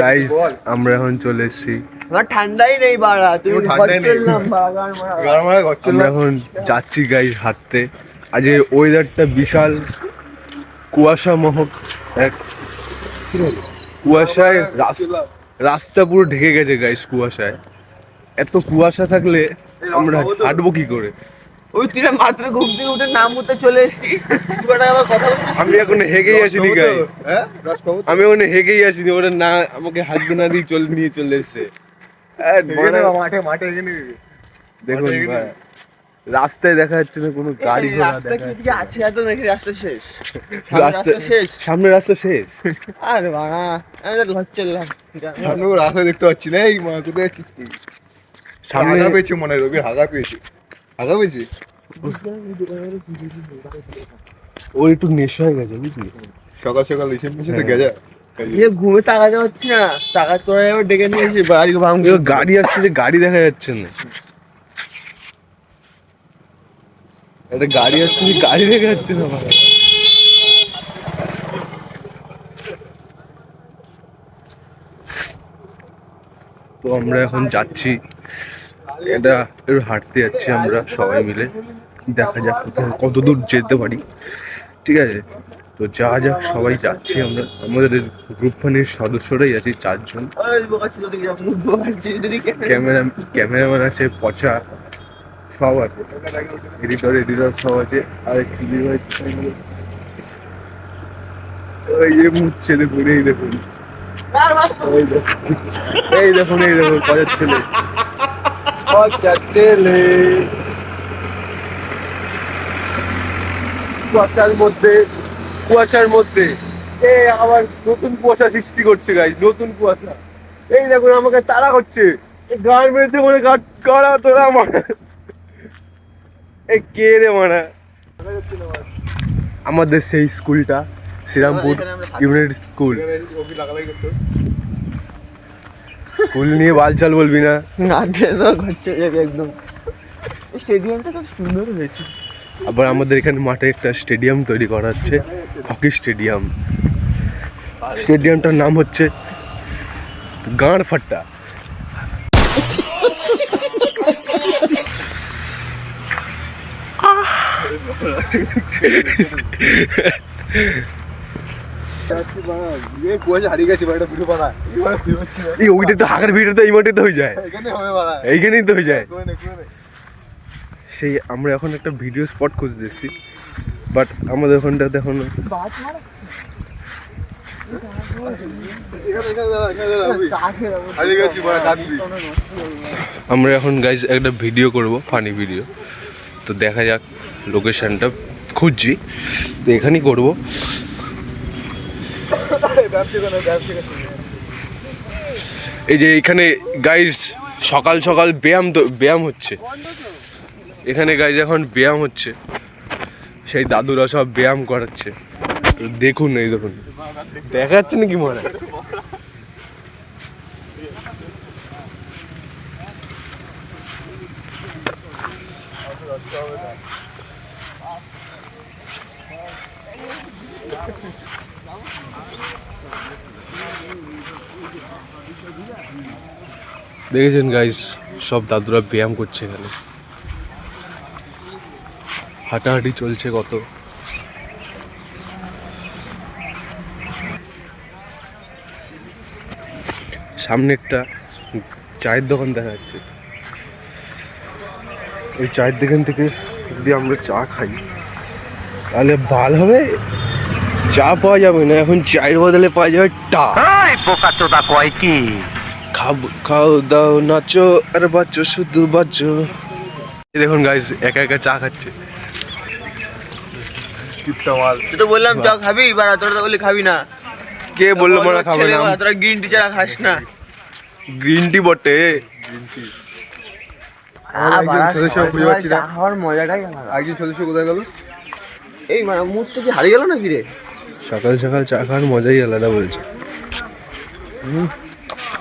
Guys আমরা এখন চলে এসেছি। ঠান্ডাই নেই বাড়া গরম আমরা এখন যাচ্ছি গাইস হাঁটতে। আজকে ওয়েদারটা বিশাল কুয়াশা মহক। এক কুয়াশায় রাস- রাস্তা পুরো ঢেকে গেছে গাইস কুয়াশায়। এত কুয়াশা থাকলে আমরা হাঁটবো কি করে? ওই তুই না মাত্র ঘুম থেকে উঠে নাম উঠতে চলে এসেছিস। আবার কথা বলছিস? আমি এখন হেগেই আসিনি গাইস হ্যাঁ? আমি ওখানে হেগেই আসিনি ওরা না আমাকে হাত না দিয়ে চলে নিয়ে চলে এসছে। এখানে বড়- মাঠে মাঠে এখানে দেখুন রাস্তায় দেখা যাচ্ছে না কোনো গাড়ি ঘোড়া দেখা যাচ্ছে আছে এত নাকি রাস্তা শেষ। রাস্তা শেষ। সামনে রাস্তা শেষ। আরে বাড়া আমি তো লজ্জালাম সামনে রাস্তা দেখতে পাচ্ছি না এই মা কোথায় আছিস তুই? সামনে পেয়েছে মনে হয় রবি হাগা পেয়েছে। হাগা পেয়েছে ওর একটু নেশা হয়ে গেছে বুঝলি? সকাল সকাল এসে পেয়েছে তো হ্যাঁ। গেজা ঘুমে পারছি না। টাকা তোরা এবার ডেকে নিয়েছি বাড়ি ভাঙ গাড়ি আসছে যে গাড়ি দেখা যাচ্ছে না। একটা গাড়ি আসছে যে গাড়ি দেখা যাচ্ছে না ভাই। তো আমরা এখন যাচ্ছি। এটা একটু হাঁটতে যাচ্ছি আমরা সবাই মিলে। দেখা যাক কত দূর যেতে পারি। ঠিক আছে? তো যা যাক, সবাই যাচ্ছি আমরা। আমাদের গ্রুপ ফানির সদস্যরাই আছি চারজন। ছিল ক্যামেরা, ক্যামেরাম্যান আছে, পচা সব আছে। এডিটর এডিটর সব আছে। আর ওই যে এই দেখুন। এই দেখুন এই দেখুন এই দেখুন, পচার ছেলে পচার ছেলে কুয়াশার মধ্যে কুয়াশার মধ্যে। এ আবার নতুন কুয়াশা সৃষ্টি করছে গাই নতুন কুয়াশা। এই দেখুন আমাকে তাড়া করছে। গান মেরেছে মনে গান করা তোরা মারা এই কে রে মারা আমাদের সেই স্কুলটা শ্রীরামপুর। United school. স্কুল নিয়ে বালচাল বলবি না। যাবে একদম। স্টেডিয়ামটা খুব সুন্দর হয়েছে। আবার আমাদের এখানে মাঠে একটা স্টেডিয়াম তৈরি করা হচ্ছে হকি স্টেডিয়াম স্টেডিয়ামটার নাম হচ্ছে গাঁড় ফাট্টা। এ কুয়াশা হারিয়ে গেছে বাড়িটা ভিডিও বানা এবার ভিডিও হচ্ছে না এই ওইটা তো ভিডিও তো এই মাঠে তো হয়ে যায়। এখানে হবে বানা এইখানেই তো হয়ে যায়। সেই আমরা এখন একটা ভিডিও স্পট খুঁজতেছি বাট আমাদের বাড়া কাঁদবি আমরা এখন গাইজ একটা ভিডিও করব ফানি ভিডিও তো দেখা যাক লোকেশনটা খুঁজছি। তো এখানেই করব ব্যবসা করে ব্যবসা করে এই যে এখানে গাইজ সকাল সকাল ব্যায়াম তো, ব্যায়াম হচ্ছে। এখানে গাইজ এখন ব্যায়াম হচ্ছে। সেই দাদুরা সব ব্যায়াম করাচ্ছে। দেখুন এই দেখুন। দেখা যাচ্ছে নাকি মনে? হয়? দেখেছেন গাইস সব দাদুরা ব্যায়াম করছে এখানে। হাঁটাহাঁটি চলছে কত। সামনে একটা চায়ের দোকান দেখা যাচ্ছে। ওই চায়ের দোকান থেকে যদি আমরা চা খাই, তাহলে ভালো হবে? চা পাওয়া যাবে না, এখন চায়ের বদলে পাওয়া যাবে টা। কয় কি? খাও খাও দাও নাচো আর বাচ্চো শুধু বাচ্চো এই দেখুন গাইস একা একা চা খাচ্ছে। তো বললাম চ খাবি বাড়া তোরা তো বললি খাবি না। কে বলল মারা খাবে না? তোরা গ্রিন টি ছাড়া খাস না। গ্রিন টি বটে। আমরা একজন সদস্য খুঁজে পাচ্ছি না। খাওয়ার মজাটাই আলাদা। কোথায় এই মানে মুহূর্ত কি হারিয়ে গেল নাকি রে? সকাল সকাল চা খাওয়ার মজাই আলাদা বলছে।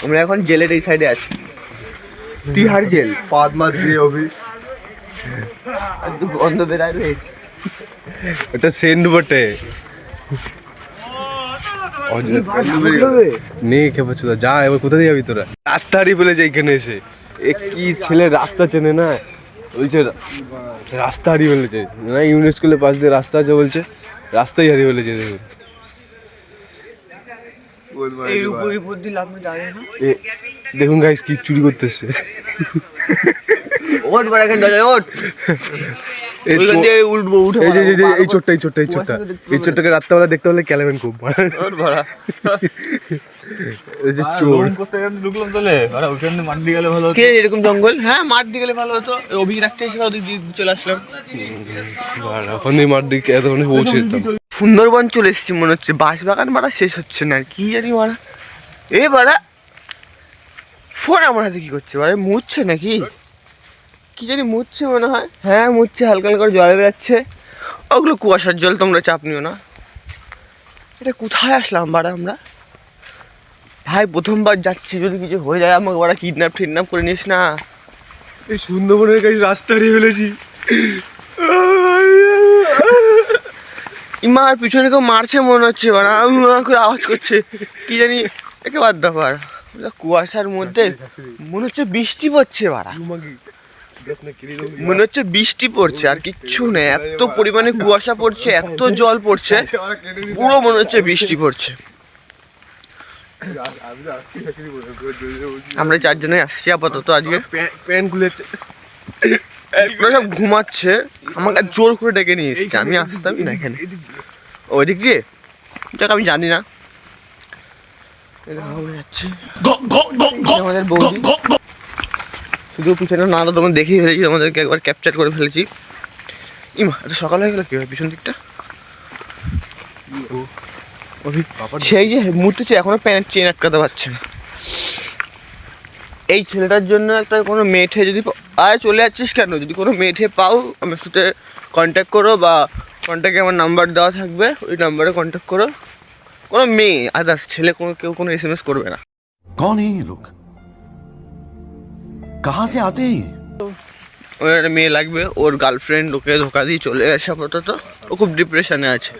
আমরা এখন জেলের এই সাইডে আছি। তিহার জেল। পাদ মাত দিয়ে অভি। দু গন্ধ রে ওটা সেন্ট বটে। নেই খেপে চোদা যা এবার কোথা দিয়ে যাবি তোরা? রাস্তা হারিয়ে ফেলেছে এখানে এসে। এ কি ছেলে রাস্তা চেনে না? বলছে রাস্তা হারিয়ে ফেলেছে। না ইউনেস্কুলের পাশ দিয়ে রাস্তা আছে বলছে। রাস্তাই হারিয়ে ফেলেছে দেখুন। এই উপর উপর দিলে আপনি জানেন না। দেখুন গাইস কি চুরি করতেছে। ওট বাড়া এখানে দরজা ওট এই দিয়ে উঠবো উঠে এই যে এই যে- এই ছোট্ট এই ছোট্ট এই ছোট্ট রাত্রেবেলা দেখতে হলে খুব এই যে চোর। ঢুকলাম তাহলে। আরে ওখানে মান্ডি গেলে ভালো কে এরকম জঙ্গল? হ্যাঁ মাঠ দিয়ে গেলে ভালো হতো। এই অভিজ্ঞ রাখতে এসে ওদিক দিয়ে চলে আসলাম। এখন এই মাঠ দিকে এতক্ষণে পৌঁছে যেতাম। সুন্দরবন চলে এসেছি মনে হচ্ছে। বাঁশ বাগান বাড়া শেষ হচ্ছে না আর কি জানি বাড়া এ বাড়া ফোন আমার হাতে কি করছে বাড়া মুছছে নাকি? কি জানি মুছছে মনে হয়। হ্যাঁ মুছছে, হালকা হালকা জল বেরাচ্ছে। ওগুলো কুয়াশার জল, তোমরা চাপ নিও না। এটা কোথায় আসলাম বাড়া আমরা? ভাই, প্রথমবার যাচ্ছি, যদি কিছু হয়ে যায় আমাকে বাড়া কিডন্যাপ টিডন্যাপ করে নিস না। এই সুন্দরবনের কাছে রাস্তা হারিয়ে ফেলেছি। ইমার পিছনে কেউ মারছে মনে হচ্ছে আউ করে আওয়াজ করছে। কি জানি একে বাদ আর কুয়াশার মধ্যে মনে হচ্ছে বৃষ্টি পড়ছে বাড়া মনে হচ্ছে বৃষ্টি পড়ছে, আর কিচ্ছু নেই। এত পরিমাণে কুয়াশা পড়ছে, এত জল পড়ছে, পুরো মনে হচ্ছে বৃষ্টি পড়ছে। আমরা চারজনে আসছি আপাতত আজকে। প্যান্ট খুলেছে। ওরা সব ঘুমাচ্ছে। আমাকে জোর করে ডেকে নিয়ে এসছে। আমি আসতামই না এখানে। ওইদিক? দিয়ে যাক আমি জানি না। আমাদের বৌদি। শুধু পিছনে নাড়া তখন দেখেই ফেলেছি আমাদেরকে একবার ক্যাপচার করে ফেলেছি। ইমা এত সকাল হয়ে গেল কি হয় পিছন দিকটা? সেই যে মুতেছে এখনও প্যান্ট চেন আটকাতে পারছে না। এই ছেলেটার জন্য একটা কোনো মেঠে যদি পা- আয় চলে যাচ্ছিস কেন যদি কোনো মেঠে পাও আমার সাথে কন্ট্যাক্ট করো বা কন্ট্যাক্টে আমার নাম্বার দেওয়া থাকবে ওই নাম্বারে কন্ট্যাক্ট করো কোনো মেয়ে আদার্স ছেলে কোনো কেউ কোনো এস এম এস করবে না कौन है ये लोग कहां से आते हैं ये ওর একটা মেয়ে লাগবে ওর গার্লফ্রেন্ড ওকে ধোকা দিয়ে চলে গেছে আপাতত ও খুব ডিপ্রেশনে আছে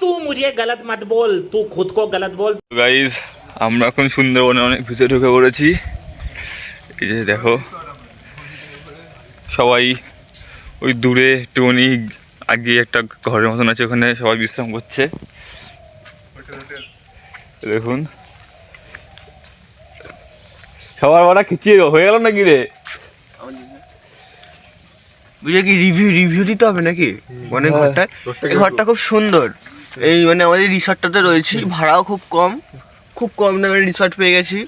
तू मुझे गलत मत बोल तू खुद को गलत बोल গাইজ আমরা এখন সুন্দরবনে অনেক ভিতরে ঢুকে পড়েছি। এই যে দেখো সবাই ওই দূরে একটুখানি আগে একটা ঘরের মতন আছে ওখানে সবাই বিশ্রাম করছে। দেখুন। সবার বাড়া খিচিয়ে হয়ে গেল নাকি রে? বুঝে কি রিভিউ রিভিউ দিতে হবে নাকি? মানে ঘরটায় এই ঘরটা খুব সুন্দর। এই মানে আমাদের রিসর্টটাতে রয়েছি ভাড়াও খুব কম। খুব কম দামে রিসর্ট পেয়ে গেছি।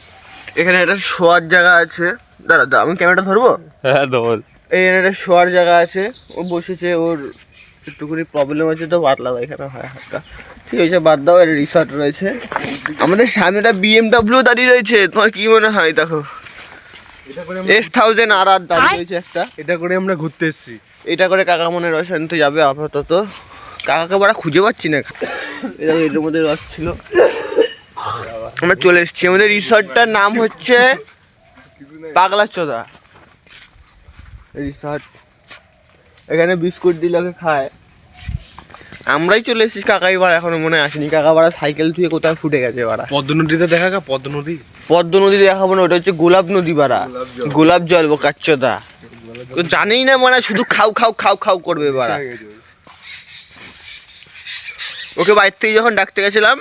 এখানে একটা শোয়ার জায়গা আছে। দাঁড়া দাঁড়া আমি ক্যামেরাটা ধরবো? হ্যাঁ দল এই একটা শোয়ার জায়গা আছে। ও বসেছে ওর একটুখানি প্রবলেম আছে তো পাতলা এখানে হয় হালকা ঠিক আছে বাদ দাও একটা রিসর্ট রয়েছে। আমাদের সামনে একটা বিএমডাব্লিউ দাঁড়িয়ে রয়েছে। তোমার কি মনে হয় দেখো? এস থাউজেন্ড আর আর দাঁড়িয়ে রয়েছে একটা। এটা করে আমরা ঘুরতে এসেছি। এটা করে কাকা মনে যাবে আপাতত। কাকাকে বারা খুঁজে পাচ্ছি না। এটা এটার মধ্যে রস ছিল। আমরা চলে এসেছি। আমাদের রিসর্টটার নাম হচ্ছে পাগলা চোদা। রিসর্ট। এখানে বিস্কুট দিলে খায়। আমরাই চলে এসেছি কাকাই বাড়া এখনও মনে আসেনি। কাকা বাড়া সাইকেল থুয়ে কোথায় ফুটে গেছে বাড়া পদ্ম নদীতে দেখা গা? পদ্ম নদী? পদ্ম নদী দেখাবো না ওটা হচ্ছে গোলাপ নদী বাড়া গোলাপ জল। বোকাচ্চদা তো জানেই না মানে শুধু খাও খাও খাও খাও করবে বাড়া ওকে বাইর থেকে যখন ডাকতে গেছিলাম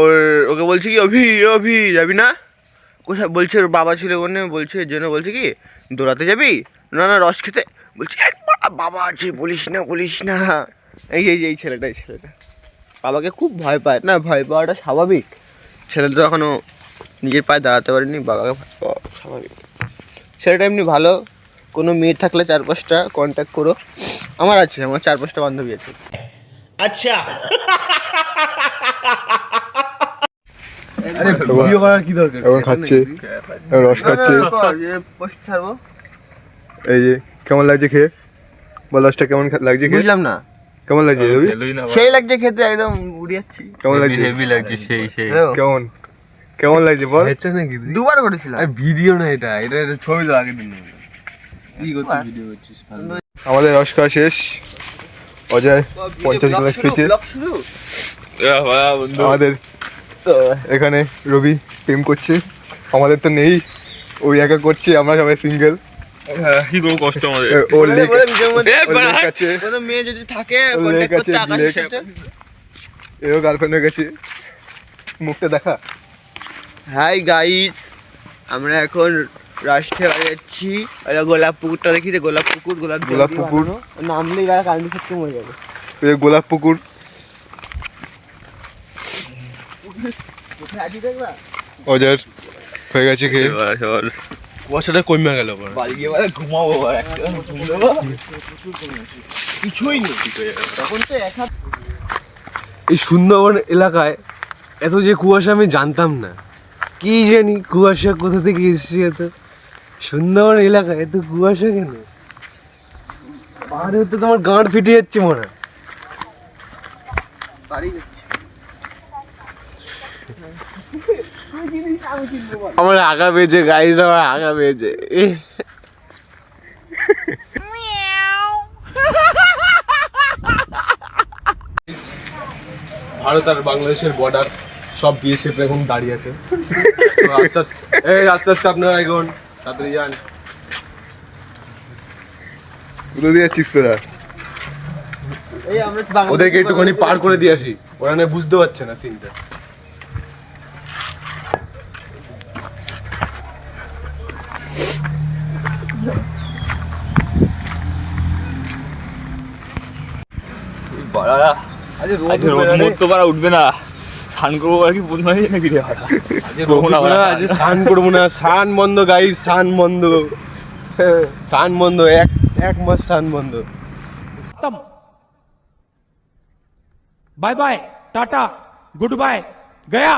ওর, ওকে বলছে কি, অভি অভি, যাবি না? কোথায়? বলছে ওর বাবা ছিল ওখানে, বলছে জন্য বলছে কি দৌড়াতে যাবি? না না, রস খেতে। বলছে বাবা আছে, বলিস না বলিস না। এই এই এই ছেলেটা এই ছেলেটা। বাবাকে খুব ভয় পায়, না, ভয় পাওয়াটা স্বাভাবিক। ছেলেটা তো এখনও নিজের পায়ে দাঁড়াতে পারেনি, বাবাকে ভয় পাওয়া স্বাভাবিক। ছেলেটা এমনি ভালো, কোনো মেয়ে থাকলে চার পাঁচটা কন্ট্যাক্ট করো। আমার আছে, আমার চার পাঁচটা বান্ধবী আছে। আচ্ছা। আরে ভিডিও করার কি দরকার? এখন খাচ্ছে। রস খাচ্ছে। ছাড়বো? এই যে কেমন লাগছে খেয়ে? বল রসটা কেমন লাগছে খেয়ে? বুঝলাম না। কেমন লাগছে রবি? সেই লাগছে খেতে একদম কেমন লাগছে? হেভি লাগছে সেই সেই। কেমন? কেমন লাগছে বল? হচ্ছে নাকি দুবার করেছিলাম। আরে ভিডিও না এটা। এটা এটা ছবি তো আগে দিন। কি করছিস ভিডিও করছিস আমাদের রস খাওয়া শেষ। অজয় পঞ্চাশ গ্লাস খেয়েছে ব্লগ এখানে রবি প্রেম করছে। আমাদের তো নেই। ওই একা করছে আমরা সবাই সিঙ্গেল হ্যাঁ, কি করব কষ্ট আমাদের। ওর লেক বলে ভিডিওর মধ্যে এ, ওর বাড়া। আছে। কোনো মেয়ে যদি থাকে লেক আছে, লেক। এরও গার্লফ্রেন্ড হয়ে গেছে। মুখটা দেখা। হাই গাইস আমরা এখন রাষ্ট্রে যাচ্ছি। এটা গোলাপ পুকুরটা দেখি রে গোলাপ পুকুর গোলাপ গোলাপ পুকুর। নামলে এবার সত্যি মরে যাবে। গোলাপ পুকুর। অজার হয়ে গেছে খেয়ে। চল কুয়াশাটা কমে গেল বাড়ি গিয়ে এবার ঘুমাবো কিছুই নেই। তখন তো এক হাত এই সুন্দরবন এলাকায় এত যে কুয়াশা আমি জানতাম না। কি জানি কুয়াশা কোথা থেকে এসেছে এত? সুন্দরবন এলাকায় এত কুয়াশা কেন? পাহাড়ে তো তোমার গাঁট ফিটে যাচ্ছে মনে হয়। আমার আগা পেয়েছে গাইজ আমার আগা পেয়েছে ভারত আর বাংলাদেশের বর্ডার সব বিএসএফ এখন দাঁড়িয়ে আছে। আস্তে আস্তে এই আস্তে আস্তে আপনারা এখন তাড়াতাড়ি যান। তুলে দিয়ে যাচ্ছিস তোরা। এই আমরা বাংলা ওদেরকে একটুখানি পার করে দিয়ে আসি। ওরা না বুঝতে পারছে না সিনটা রোদ তো পারা উঠবে না স্নান করব আর কি বন্ধু নাকি রে? আজ স্নান করব না। স্নান বন্ধ গাই স্নান বন্ধ। স্নান বন্ধ এক এক মাস স্নান বন্ধ। Bye bye tata good bye Gaya.